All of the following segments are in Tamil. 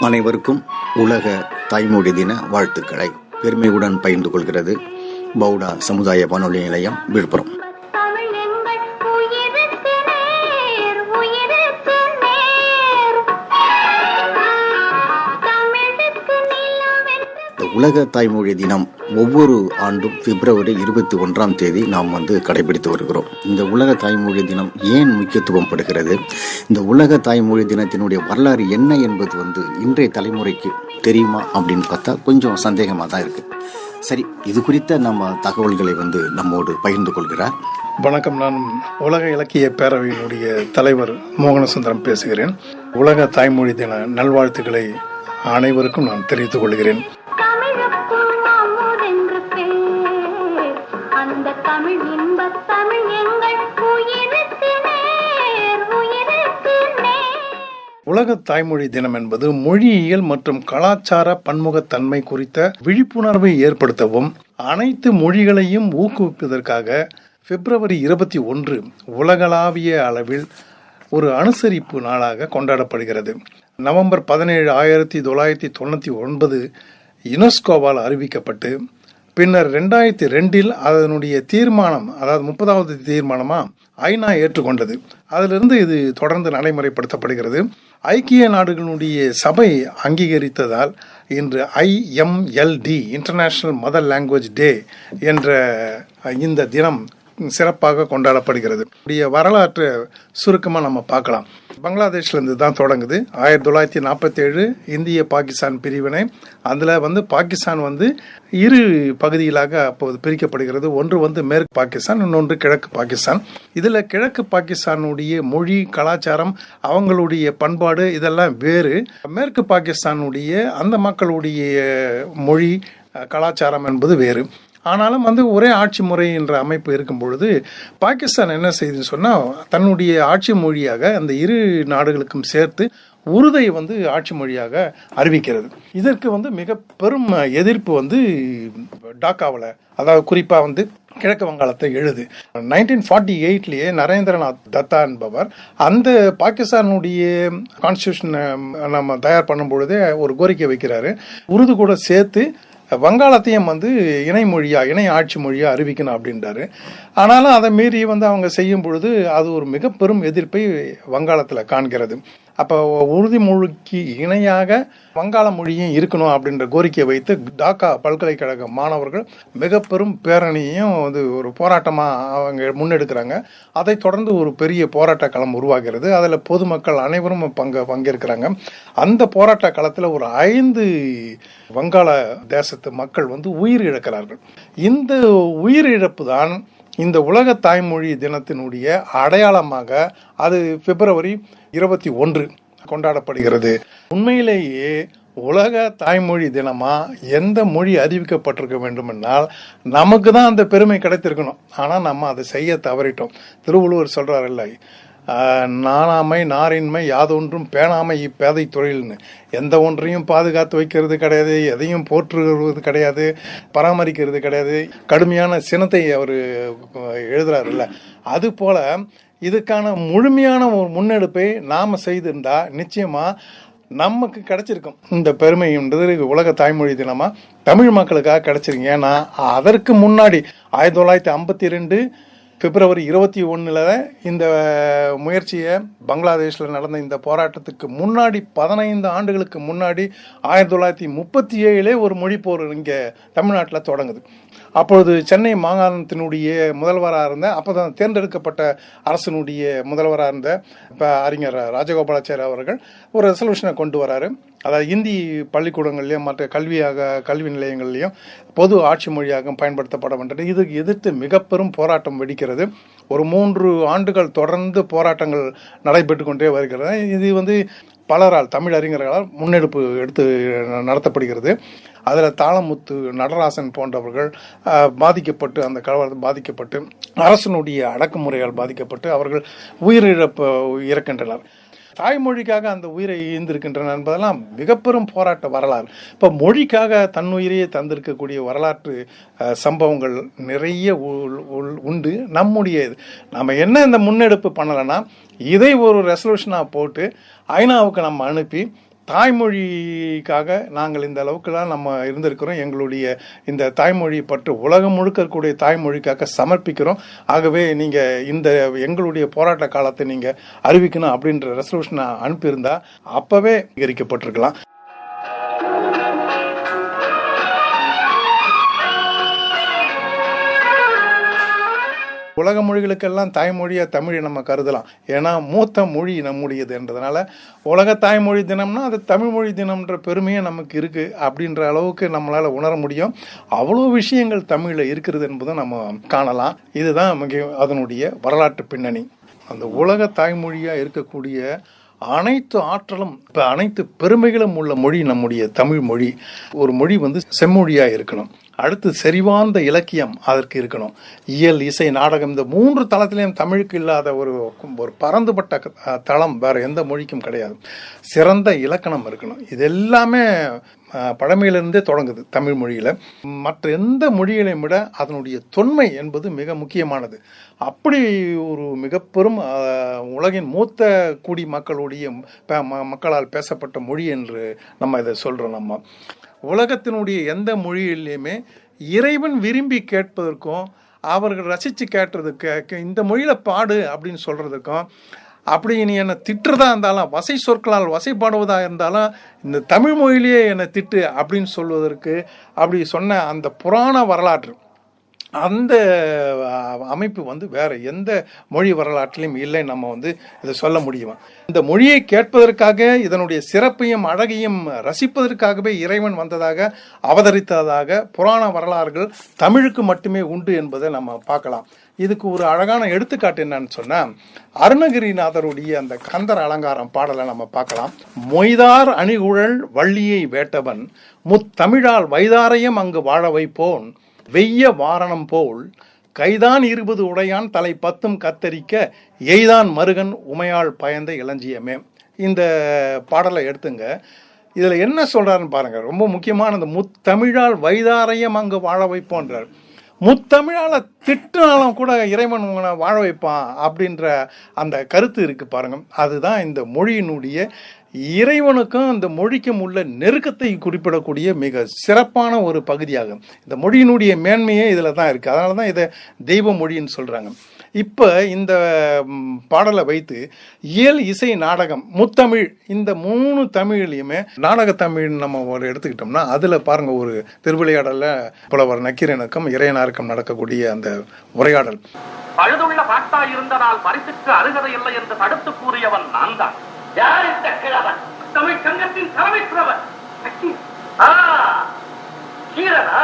அனைவருக்கும் உலக தாய்மொழி தின வாழ்த்துக்களை. பெருமையுடன் பகிர்ந்து கொள்கிறது பவுடா சமுதாய வானொலி நிலையம் விழுப்புரம். உலக தாய்மொழி தினம் ஒவ்வொரு ஆண்டும் பிப்ரவரி இருபத்தி ஒன்றாம் தேதி நாம் வந்து கடைபிடித்து வருகிறோம். இந்த உலக தாய்மொழி தினம் ஏன் முக்கியத்துவம் படுகிறது இந்த உலக தாய்மொழி தினத்தினுடைய வரலாறு என்ன என்பது வந்து இன்றைய தலைமுறைக்கு தெரியுமா அப்படின்னு பார்த்தா கொஞ்சம் சந்தேகமாக தான் இருக்குது சரி இது குறித்த நம்ம தகவல்களை வந்து நம்மோடு பகிர்ந்து கொள்கிறார். வணக்கம் நான் உலக இலக்கிய பேரவையினுடைய தலைவர் மோகனசுந்தரம் பேசுகிறேன். உலக தாய்மொழி தின நல்வாழ்த்துக்களை அனைவருக்கும் நான் தெரிவித்துக் கொள்கிறேன். உலக தாய்மொழி தினம் என்பது மொழியியல் மற்றும் கலாச்சார பன்முகத்தன்மை குறித்த விழிப்புணர்வை ஏற்படுத்தவும் அனைத்து மொழிகளையும் ஊக்குவிப்பதற்காக பிப்ரவரி இருபத்தி ஒன்று உலகளாவிய அளவில் ஒரு அனுசரிப்பு நாளாக கொண்டாடப்படுகிறது. நவம்பர் பதினேழு ஆயிரத்தி தொள்ளாயிரத்தி தொண்ணூற்றி ஒன்பது யுனெஸ்கோவால் அறிவிக்கப்பட்டு பின்னர் ரெண்டாயிரத்தி ரெண்டில் அதனுடைய தீர்மானம் அதாவது முப்பதாவது தீர்மானமாக ஐநா ஏற்றுக்கொண்டது. அதிலிருந்து இது தொடர்ந்து நடைமுறைப்படுத்தப்படுகிறது. ஐக்கிய நாடுகளுடைய சபை அங்கீகரித்ததால் இன்று IMLD international mother language day என்ற இந்த தினம் சிறப்பாக கொண்டாடப்படுகிறது. உடைய வரலாற்று சுருக்கமாக நம்ம பார்க்கலாம். பங்களாதேஷ்லேருந்து தான் தொடங்குது. ஆயிரத்தி தொள்ளாயிரத்தி நாற்பத்தி ஏழு இந்திய பாகிஸ்தான் பிரிவினை. அதில் வந்து பாகிஸ்தான் வந்து இரு பகுதிகளாக அப்போது பிரிக்கப்படுகிறது. ஒன்று வந்து மேற்கு பாகிஸ்தான் இன்னொன்று கிழக்கு பாகிஸ்தான். இதில் கிழக்கு பாகிஸ்தானுடைய மொழி கலாச்சாரம் அவங்களுடைய பண்பாடு இதெல்லாம் வேறு. மேற்கு பாகிஸ்தானுடைய அந்த மக்களுடைய மொழி கலாச்சாரம் என்பது வேறு. ஆனாலும் வந்து ஒரே ஆட்சி முறை என்ற அமைப்பு இருக்கும் பொழுது பாகிஸ்தான் என்ன செய்யுதுன்னு சொன்னால் தன்னுடைய ஆட்சி மொழியாக அந்த இரு நாடுகளுக்கும் சேர்த்து உருதை வந்து ஆட்சி மொழியாக அறிவிக்கிறது. இதற்கு வந்து மிக பெரும் எதிர்ப்பு வந்து டாக்காவில் அதாவது குறிப்பாக வந்து கிழக்கு வங்காளத்தை எழுது. நைன்டீன் ஃபார்ட்டி எயிட்லேயே நரேந்திரநாத் தத்தா என்பவர் அந்த பாகிஸ்தானுடைய கான்ஸ்டியூஷனை நம்ம தயார் பண்ணும் பொழுதே ஒரு கோரிக்கை வைக்கிறாரு. உருது கூட சேர்த்து வங்காளத்தையும் வந்து இணை மொழியா இணை ஆட்சி மொழியா அறிவிக்கணும் அப்படின்றாரு. ஆனாலும் அதை மீறி வந்து அவங்க செய்யும் பொழுது அது ஒரு மிக பெரும் எதிர்ப்பை வங்காளத்தில் காண்கிறது. அப்போ உறுதி மொழிக்கு இணையாக வங்காள மொழியும் இருக்கணும் அப்படின்ற கோரிக்கையை வைத்து டாக்கா பல்கலைக்கழக மாணவர்கள் மிக பெரும் பேரணியையும் வந்து ஒரு போராட்டமாக அவங்க முன்னெடுக்கிறாங்க. அதை தொடர்ந்து ஒரு பெரிய போராட்ட களம் உருவாகிறது. அதில் பொதுமக்கள் அனைவரும் பங்கு பங்கேற்கிறாங்க. அந்த போராட்ட களத்தில் ஒரு ஐந்து வங்காள தேசத்து மக்கள் வந்து உயிர் இழக்கிறார்கள். இந்த உயிர் இழப்பு தான் இந்த உலக தாய்மொழி தினத்தினுடைய அடையாளமாக அது பிப்ரவரி இருபத்தி ஒன்று கொண்டாடப்படுகிறது. உண்மையிலேயே உலக தாய்மொழி தினமாக எந்த மொழி அறிவிக்கப்பட்டிருக்க வேண்டுமென்றால் நமக்கு தான் அந்த பெருமை கிடைத்திருக்கணும். ஆனால் நம்ம அதை செய்ய தவறிட்டோம். திருவள்ளுவர் சொல்கிறார் இல்லை நாணாமை நாரின்மை யாதொன்றும் பேணாமை இப்பேதை தொழில்னு. எந்த ஒன்றையும் பாதுகாத்து வைக்கிறது கிடையாது எதையும் போற்றுவது கிடையாது பராமரிக்கிறது கிடையாது. கடுமையான சினத்தை அவர் எழுதுறாருல்ல. அதுபோல் இதுக்கான முழுமையான ஒரு முன்னெடுப்பை நாம் செய்திருந்தால் நிச்சயமாக நமக்கு கிடைச்சிருக்கும். இந்த பெருமைன்றது உலக தாய்மொழி தினமாக தமிழ் மக்களுக்காக கிடைச்சிருக்கு. ஏன்னா அதற்கு முன்னாடி ஆயிரத்தி தொள்ளாயிரத்தி ஐம்பத்தி ரெண்டு பிப்ரவரி இருபத்தி ஒன்றில் இந்த முயற்சியை பங்களாதேஷில் நடந்த இந்த போராட்டத்துக்கு முன்னாடி பதினைந்து ஆண்டுகளுக்கு முன்னாடி ஆயிரத்தி தொள்ளாயிரத்தி முப்பத்தி ஏழிலே ஒரு மொழிப்போர் இங்கே தமிழ்நாட்டில் தொடங்குது. அப்பொழுது சென்னை மாகாணத்தினுடைய முதல்வராக இருந்த அப்போ தான் தேர்ந்தெடுக்கப்பட்ட அரசனுடைய முதல்வராக இருந்த இப்போ அறிஞர் ராஜகோபாலாச்சாரி அவர்கள் ஒரு ரெசல்யூஷனை கொண்டு வராரு. அதாவது இந்தி பள்ளிக்கூடங்கள்லையும் மற்ற கல்வியாக கல்வி நிலையங்கள்லையும் பொது ஆட்சி மொழியாக பயன்படுத்தப்பட வேண்டும் இதுக்கு எதிர்த்து மிக பெரும் போராட்டம் வெடிக்கிறது. ஒரு மூன்று ஆண்டுகள் தொடர்ந்து போராட்டங்கள் நடைபெற்று கொண்டே வருகிறது. இது வந்து பலரால் தமிழ் அறிஞர்களால் முன்னெடுப்பு எடுத்து நடத்தப்படுகிறது. அதில் தாளமுத்து நடராசன் போன்றவர்கள் பாதிக்கப்பட்டு அந்த கலவரத்தில் பாதிக்கப்பட்டு அரசனுடைய அடக்குமுறையால் பாதிக்கப்பட்டு அவர்கள் உயிரிழப்பு இறக்கின்றனர். தாய்மொழிக்காக அந்த உயிரை ஈந்திருக்கின்றன என்பதெல்லாம் மிகப்பெரும் போராட்ட வரலாறு இப்போ மொழிக்காக தன்னுயிரையே தந்திருக்கக்கூடிய வரலாற்று சம்பவங்கள் நிறைய உள்- உள்- உண்டு நம்முடைய இது. நம்ம என்ன இந்த முன்னெடுப்பு பண்ணலைன்னா இதை ஒரு ரெசல்யூஷனாக போட்டு ஐநாவுக்கு நம்ம அனுப்பி தாய்மொழிக்காக நாங்கள் இந்த அளவுக்குலாம் நம்ம இருந்திருக்கிறோம். எங்களுடைய இந்த தாய்மொழி பற்று உலகம் முழுக்க இருக்கக்கூடிய தாய்மொழிக்காக சமர்ப்பிக்கிறோம். ஆகவே நீங்கள் இந்த எங்களுடைய போராட்ட காலத்தை நீங்கள் அறிவிக்கணும் அப்படின்ற ரெசல்யூஷனை அனுப்பியிருந்தா அப்போவே அங்கீகரிக்கப்பட்டிருக்கலாம். உலக மொழிகளுக்கெல்லாம் தாய்மொழியாக தமிழை நம்ம கருதலாம். ஏன்னா மூத்த மொழி நம்முடையது என்றதுனால உலக தாய்மொழி தினம்னா அது தமிழ்மொழி தினம்ன்ற பெருமையே நமக்கு இருக்குது அப்படின்ற அளவுக்கு நம்மளால் உணர முடியும். அவ்வளோ விஷயங்கள் தமிழில் இருக்கிறது என்பதை நம்ம காணலாம். இதுதான் மிக அதனுடைய வரலாற்று பின்னணி. அந்த உலக தாய்மொழியாக இருக்கக்கூடிய அனைத்து ஆற்றலும் இப்போ அனைத்து பெருமைகளும் உள்ள மொழி நம்முடைய தமிழ் மொழி. ஒரு மொழி வந்து செம்மொழியாக இருக்கணும். அடுத்து செறிவார்ந்த இலக்கியம் அதற்கு இருக்கணும். இயல் இசை நாடகம் இந்த மூன்று தளத்திலையும் தமிழுக்கு இல்லாத ஒரு ஒரு பரந்துபட்ட தளம் வேறு எந்த மொழிக்கும் கிடையாது. சிறந்த இலக்கணம் இருக்கணும். இது எல்லாமே பழமையிலிருந்தே தொடங்குது தமிழ் மொழியில். மற்ற எந்த மொழிகளையும் விட அதனுடைய தொன்மை என்பது மிக முக்கியமானது. அப்படி ஒரு மிக பெரும் உலகின் மூத்த குடி மக்களுடைய ம- மக்களால் பேசப்பட்ட மொழி என்று நம்ம இதை சொல்கிறோம் நம்ம. உலகத்தினுடைய எந்த மொழியிலையுமே இறைவன் விரும்பி கேட்பதற்கும் அவர்கள் ரசித்து கேட்டுறதுக்கு இந்த மொழியில் பாடு அப்படின்னு சொல்கிறதுக்கும் அப்படி நீ என்னை திட்டுறதா இருந்தாலும் வசை சொற்களால் வசைப்பாடுவதாக இருந்தாலும் இந்த தமிழ் மொழியிலேயே என்னை திட்டு அப்படின்னு சொல்வதற்கு அப்படி சொன்ன அந்த புராண வரலாற்று அந்த அமைப்பு வந்து வேற எந்த மொழி வரலாற்றிலும் இல்லை நம்ம வந்து இதை சொல்ல முடியும்? இந்த மொழியை கேட்பதற்காக இதனுடைய சிறப்பையும் அழகையும் ரசிப்பதற்காகவே இறைவன் வந்ததாக அவதரித்ததாக புராண வரலாறுகள் தமிழுக்கு மட்டுமே உண்டு என்பதை நம்ம பார்க்கலாம். இதுக்கு ஒரு அழகான எடுத்துக்காட்டு என்னன்னு சொன்னால் அருணகிரிநாதருடைய அந்த கந்தர் அலங்காரம் பாடலை நம்ம பார்க்கலாம். மொய்தார் அணிகுழல் வள்ளியை வேட்டவன் முத்தமிழால் வைதாரையும் அங்கு வாழ வைப்போன் வெய்ய வாரணம் போல் கைதான் இருபது உடையான் தலை பத்தும் கத்தரிக்க எய்தான் மருகன் உமையாள் பயந்த இளஞ்சியமே. இந்த பாடலை எடுத்துங்க. இதில் என்ன சொல்கிறாருன்னு பாருங்க. ரொம்ப முக்கியமான இந்த முத்தமிழால் வைதாரையும் அங்கு வாழ வைப்போன்றார். முத்தமிழால் திட்டினாலும் கூட இறைவன் உங்களை வாழ வைப்பான் அப்படின்ற அந்த கருத்து இருக்குது பாருங்க. அதுதான் இந்த மொழியினுடைய இறைவனுக்கும் அந்த மொழிக்கும் உள்ள நெருக்கத்தை குறிப்பிடக்கூடிய மிக சிறப்பான ஒரு பகுதியாகும். இந்த மொழியினுடைய மேன்மையே இதில் தான் இருக்குது அதனால தான் இதை தெய்வ மொழின்னு சொல்கிறாங்க இப்போ இந்த பாடலை வைத்து இயல் இசை நாடகம் முத்தமிழ் இந்த மூணு தமிழ்லையுமே நாடக தமிழ் நம்ம ஒரு எடுத்துக்கிட்டோம்னா அதில் பாருங்கள் ஒரு திருவிளையாடலில் புலவர் நக்கீரனுக்கும் இறையனாருக்கும் நடக்கக்கூடிய அந்த உரையாடல். பழுதுள்ள பாட்டாய் பரிசுக்கு அருகதை இல்லை என்று தடுத்து கூறியவன் நான் தான் யார் இந்த கிழவன்? தமிழ் சங்கத்தின் தலைமை கிழவன் கீரனா?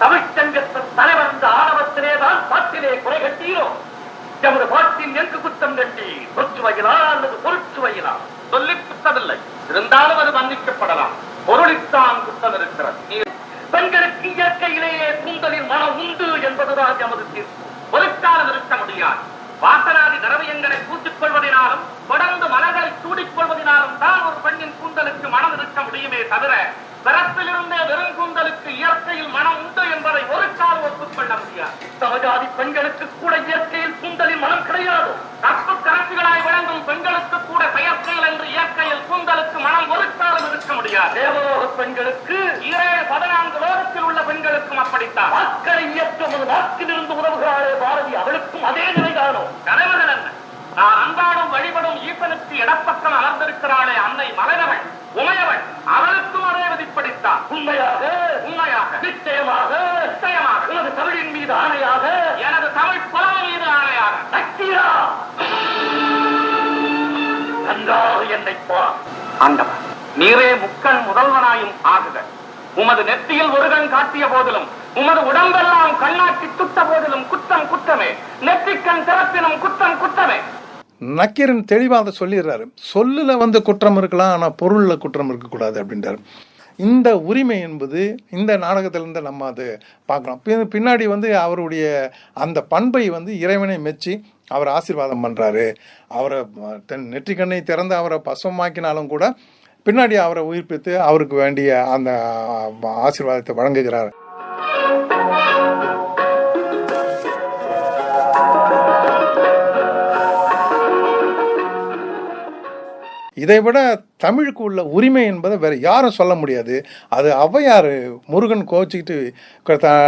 தமிழ் சங்கத்தின் தலைவர் இந்த ஆணவத்திலே தான் பாட்டிலே குறை கட்டீரோ? எமது பாட்டில் எங்கு குற்றம் கட்டி சொற்சுவையிலா அல்லது பொருட்சுவையிலா சொல்லி குத்தவில்லை இருந்தாலும் அது மன்னிக்கப்படலாம். பொருளித்தான் குற்றம் இருக்கிறது பெண்களுக்கு இயற்கையிலேயே கூந்தலின் மனம் உண்டு என்பதுதான் எமது தீர்ப்பு. பொருட்காலம் இருக்க முடியாது. வாசனாதி திரவியங்களை பூசிக் கொள்வதனாலும் தொடர்ந்து மலர்களை சூடிக் கொள்வதனாலும் தான் ஒரு பெண்ணின் கூந்தலுக்கு மனம் இருக்க முடியுமே தவிர பிறப்பிலிருந்தே வெறும் கூந்தலுக்கு இயற்கையில் மனம் உண்டு என்பதை ஒரு கால் ஒப்புக்கொள்ள முடியாது. சமஜாதி பெண்களுக்கு கூட இயற்கையில் கூந்தலின் மனம் கிடையாது. கற்பு கரசுகளாய் விளங்கும் பெண்களுக்கு கூட செயற்கையில் என்று இயற்கையில் கூந்தலுக்கு மனம் ஒரு காலம் இருக்க முடியாது. தேவலோக பெண்களுக்கு ஈரேழு பதினான்கு லோகத்தில் உள்ள பெண்களுக்கும் அப்படித்தான். வாக்களை இயற்றும் ஒரு வாக்கிலிருந்து உதவுகிறாளே பாரதி அவளுக்கும் அதே நிலைதானோ? தலைவர்கள் என்ன? நான் அன்றாடம் வழிபடும் ஈசனுக்கு இடப்பக்கம் அமர்ந்திருக்கிறாளே அன்னை மலையவள் உமையவள் அவளுக்கும் அதே விதிப்படித்தான். உண்மையாக உண்மையாக. நிச்சயமாக நிச்சயமாக. எனது தமிழின் மீது ஆணையாக எனது தமிழ் புலமை மீது ஆணையாக. சக்தியா! நன்றாக என்னை பார். ஆண்டவன் நீரே முக்கண் முதல்வனாயும் ஆகுக. உமது நெத்தியில் ஒரு கண் காட்டிய போதிலும் உமது உடம்பெல்லாம் கண்ணாக்கி துட்ட போதிலும் குற்றம் குற்றமே. நெற்றிக்கண் திறப்பினும் குற்றம் குற்றமே. நக்கீரன் தெளிவாக அதை சொல்லிடுறாரு. சொல்லுல வந்து குற்றம் இருக்கலாம் ஆனால் பொருளில் குற்றம் இருக்கக்கூடாது அப்படின்றாரு. இந்த உரிமை என்பது இந்த நாடகத்திலிருந்து நம்ம அது பார்க்கலாம் பின்னாடி வந்து அவருடைய அந்த பண்பை வந்து இறைவனை மெச்சி அவர் ஆசீர்வாதம் பண்ணுறாரு அவரை தன் நெற்றிக்கண்ணை திறந்து அவரை பசுவமாக்கினாலும் கூட பின்னாடி அவரை உயிர்ப்பித்து அவருக்கு வேண்டிய அந்த ஆசீர்வாதத்தை வழங்குகிறார். இதை விட தமிழுக்கு உள்ள உரிமை என்பதை வேற யாரும் சொல்ல முடியாது. அது ஔவையார் முருகன் கோச்சிக்கிட்டு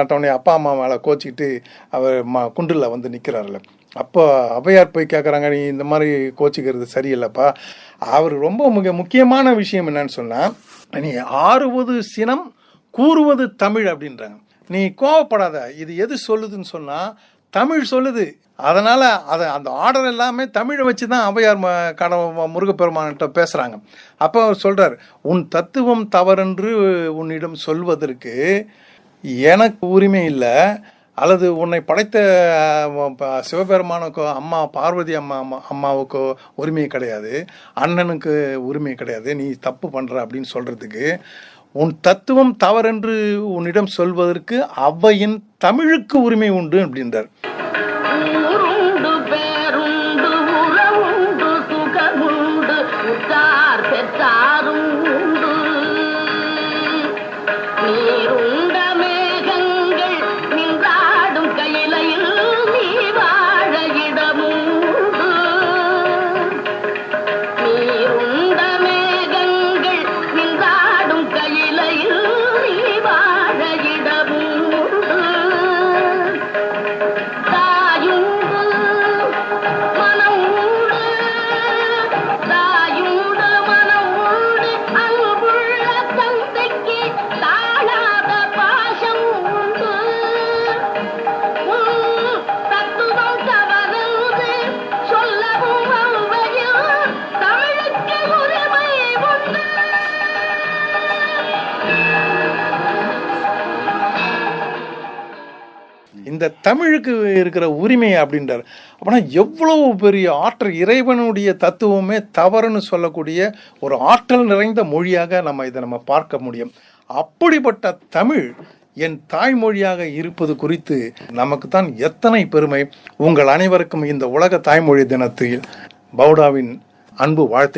தன்னுடைய அப்பா அம்மா மேலே கோச்சிக்கிட்டு அவர் ம குண்டில் வந்து நிற்கிறாருல்ல அப்போ ஔவையார் போய் கேட்குறாங்க நீ இந்த மாதிரி கோச்சிக்கிறது சரியில்லைப்பா. அவர் ரொம்ப மிக முக்கியமான விஷயம் என்னன்னு சொன்னால் நீ ஆறுவது சினம் கூறுவது தமிழ் அப்படின்றாங்க. நீ கோவப்படாத இது எது சொல்லுதுன்னு சொன்னால் தமிழ் சொல்லுது. அதனால் அதை அந்த ஆர்டர் எல்லாமே தமிழை வச்சு தான் அவையார் ம- கடவு முருகப்பெருமான்கிட்ட பேசுகிறாங்க அப்போ அவர் சொல்கிறார் உன் தத்துவம் தவறென்று உன்னிடம் சொல்வதற்கு எனக்கு உரிமை இல்லை. அல்லது உன்னை படைத்த ப- சிவபெருமானுக்கோ அம்மா பார்வதி அம்மா அம்மா- அம்மாவுக்கோ உரிமை கிடையாது. அண்ணனுக்கு உரிமை கிடையாது. நீ தப்பு பண்ற அப்படின்னு சொல்றதுக்கு உன் தத்துவம் தவறென்று உன்னிடம் சொல்வதற்கு அவ்வையின் தமிழுக்கு உரிமை உண்டு அப்படின்றார். இந்த தமிழுக்கு இருக்கிற உரிமை அப்படின்றார். அப்படின்னா எவ்வளவு பெரிய ஆற்றல் இறைவனுடைய தத்துவமே தவறுன்னு சொல்லக்கூடிய ஒரு ஆற்றல் நிறைந்த மொழியாக நம்ம இதை நம்ம பார்க்க முடியும். அப்படிப்பட்ட தமிழ் என் தாய்மொழியாக இருப்பது குறித்து நமக்கு தான் எத்தனை பெருமை. உங்கள் அனைவருக்கும் இந்த உலக தாய்மொழி தினத்தில் பவுடாவின் அன்பு வாழ்த்து